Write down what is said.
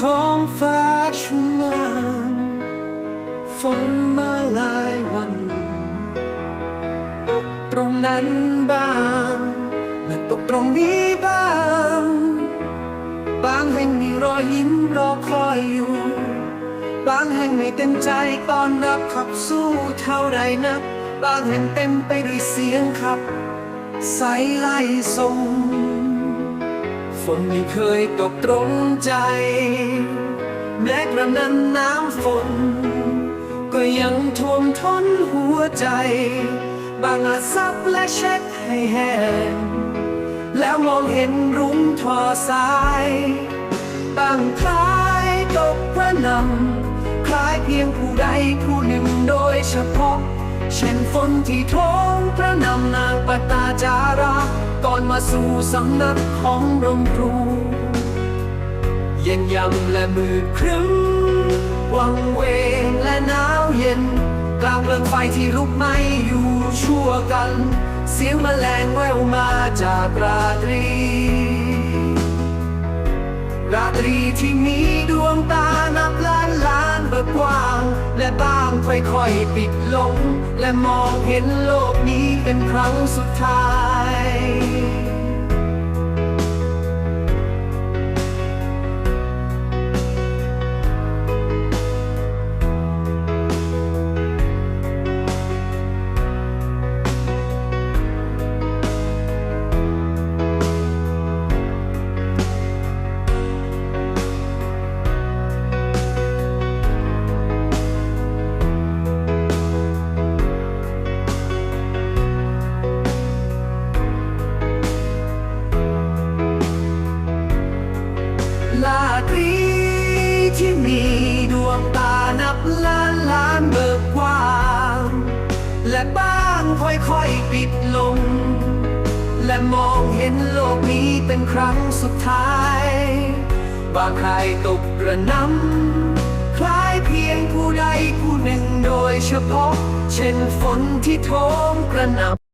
ท้องฟ้าชุ่มน้ำฝนมาหลายวันตกตรงนั้นบ้างและตกตรงนี้บ้าง บางแห่งมีรอยยิ้มรอคอยอยู่ บางแห่งไม่เต็มใจตอนรับขับสู้เท่าไรนัก บางแห่งเต็มไปด้วยเสียงขับ ใสไล่ส่ง นไม่เคยตกตรงใจ แม้กระนั้นน้ำฝน ก็ยังท่วมท้นหัวใจ บางอาซับและเช็ดให้แห้งแล้วมองเห็นรุ้งทอสายบางคล้ายตกพระนำคล้ายเพียงผู้ใดผู้หนึ่งโดยเฉพาะ เช่นฝนที่ท้องพระนำนางปตาจารา อนมาสู่สำนักของรมครูเย็นยำและมืดครึ้มวังเวงและหนาวเย็น กลางเพลิงไฟที่ลุกไหม้อยู่ชั่วกัน เสียงแมลงแววมาจากราตรี ราตรีที่มีดวงตานับล้านล้านเบิกกว้าง และบางค่อยๆปิดลง และมองเห็นโลกนี้เป็นครั้งสุดท้าย ตรีที่มีดวงตานับล้านล้านเบิกกว้าง และบ้างค่อยๆปิดลง และมองเห็นโลกนี้เป็นครั้งสุดท้าย บางใครตกกระหนำคล้ายเพียงผู้ใดผู้หนึ่งโดยเฉพาะ เช่นฝนที่โทมกระหนำ